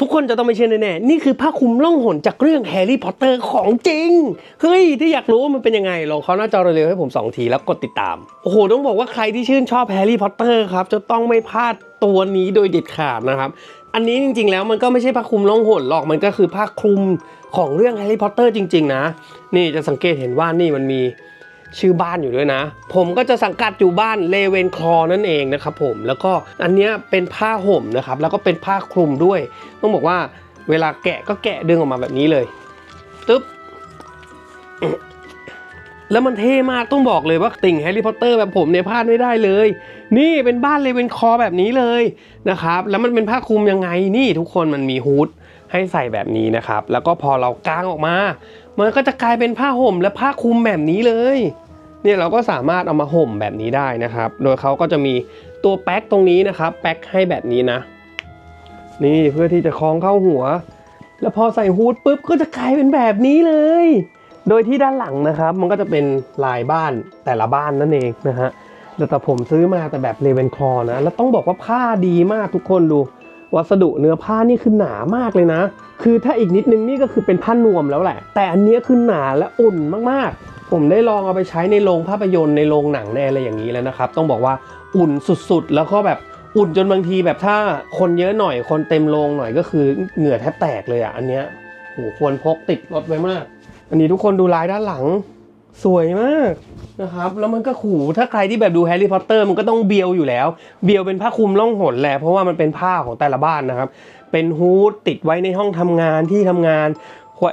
ทุกคนจะต้องไม่เชื่อแน่ๆ นี่คือผ้าคลุมล่องหนจากเรื่องแฮร์รี่พอตเตอร์ของจริง เฮ้ย ที่อยากรู้ว่ามันเป็นยังไง ลองเข้าหน้าจอเร็วๆให้ผม 2 ทีแล้วกดติดตาม โอ้โห ต้องบอกว่าใครที่ชื่นชอบแฮร์รี่พอตเตอร์ครับ จะต้องไม่พลาดตัวนี้โดยเด็ดขาดนะครับ อันนี้จริงๆ แล้วมันก็ไม่ใช่ผ้าคลุมล่องหนหรอก มันก็คือผ้าคลุมของเรื่องแฮร์รี่พอตเตอร์จริง ๆ นะ นี่จะสังเกตเห็นว่านี่มันมี ชื่อบ้านอยู่ด้วยนะ ผมก็จะสังกัดอยู่บ้านเลเวนคลอนั่นเองนะครับผมแล้วก็อันนี้เป็นผ้าห่มนะครับ แล้วก็เป็นผ้าคลุมด้วย ต้องบอกว่าเวลาแกะก็แกะดึงออกมาแบบนี้เลยตึ๊บแล้วมันเท่มากต้องบอกเลยว่าติ่งแฮร์รี่พอตเตอร์แบบผมเนี่ยพลาดไม่ได้เลย นี่เป็นบ้านเลเวนคอแบบนี้เลยนะครับ แล้วมันเป็นผ้าคลุมยังไงนี่ทุกคนมันมีฮูดให้ใส่แบบนี้นะครับ แล้วก็พอเรากางออกมา มันก็จะกลายเป็นผ้าห่มและผ้าคลุมแบบนี้เลย เนี่ยเราก็สามารถเอามาห่มแบบนี้ได้นะครับ โดยเขาก็จะมีตัวแป๊กตรงนี้นะครับ แป๊กให้แบบนี้นะ นี่เพื่อที่จะคล้องเข้าหัว แล้วพอใส่ฮูดปุ๊บก็จะกลายเป็นแบบนี้เลย โดยที่ด้านหลังนะครับ มันก็จะเป็นลายบ้านแต่ละบ้านนั่นเองนะฮะแต่ผมซื้อมาแต่แบบเลเวนคลอนะ แล้วต้องบอกว่าผ้าดีมากทุกคนดู วัสดุเนื้อผ้านี่คือหนามากเลยนะ คือถ้าอีกนิดนึงนี่ก็คือเป็นผ้านวมแล้วแหละ แต่อันนี้คือหนาและอุ่นมากๆ ผมได้ลองเอาไปใช้ในโรงภาพยนตร์ในโรงหนังในอะไรอย่างนี้แล้วนะครับ ต้องบอกว่าอุ่นสุดๆ แล้วก็แบบอุ่นจนบางทีแบบถ้าคนเยอะหน่อยคนเต็มโรงหน่อยก็คือเหงื่อแทบแตกเลยอะอันเนี้ยโหควรพกติดรถไว้มาก อันนี้ทุกคนดูลายด้านหลังสวยมากนะครับ แล้วมันก็ขู่ถ้าใครที่แบบดูแฮร์รี่พอตเตอร์มันก็ต้องเบียวอยู่แล้ว เบียวเป็นผ้าคลุมล่องหนแหละเพราะว่ามันเป็นผ้าของแต่ละบ้านนะครับ เป็นฮูดติดไว้ในห้องทำงานที่ทำงาน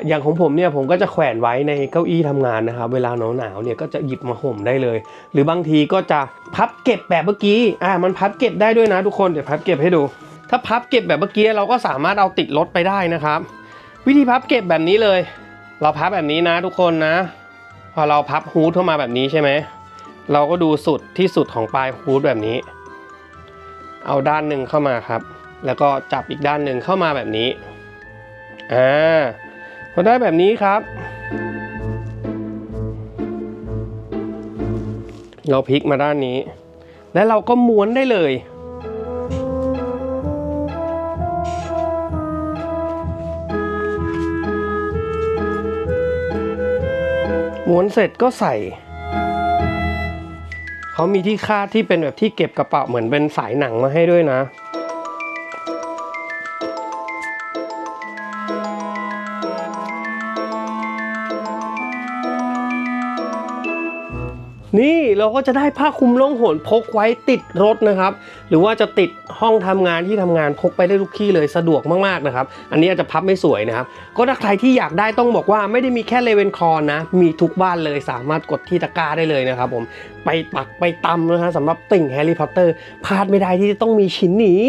อย่างของผมเนี่ยผมก็จะแขวนไว้ในเก้าอี้ทำงานนะครับ เวลาหนาวๆเนี่ยก็จะหยิบมาห่มได้เลย หรือบางทีก็จะพับเก็บแบบเมื่อกี้อ่ามันพับเก็บได้ด้วยนะทุกคนเดี๋ยวพับเก็บให้ดู ถ้าพับเก็บแบบเมื่อกี้เราก็สามารถเอาติดรถไปได้นะครับ วิธีพับเก็บแบบนี้เลย เราพับแบบนี้นะทุกคนนะ พอเราพับฮูดเข้ามาแบบนี้ใช่ไหมเราก็ดูสุดที่สุดของปลายฮูดแบบนี้ เอาด้านหนึ่งเข้ามาครับ แล้วก็จับอีกด้านหนึ่งเข้ามาแบบนี้อ่า พอได้แบบนี้ครับ เราพลิกมาด้านนี้ และเราก็ม้วนได้เลย ม้วนเสร็จก็ใส่ เขามีที่คาดที่เป็นแบบที่เก็บกระเป๋าเหมือนเป็นสายหนังมาให้ด้วยนะ นี่เราก็จะได้ผ้าคลุมล่องหนพกไว้ติดรถนะครับ หรือว่าจะติดห้องทำงานที่ทำงานพกไปได้ทุกที่เลยสะดวกมากๆนะครับ อันนี้อาจจะพับไม่สวยนะครับ ก็ถ้าใครที่อยากได้ต้องบอกว่าไม่ได้มีแค่เลเวนคอร์นะ มีทุกบ้านเลยสามารถกดที่ตะกร้าได้เลยนะครับผมไปปักไปตำนะฮะสำหรับติ่งแฮร์รี่พอตเตอร์พลาดไม่ได้ที่จะต้องมีชิ้นนี้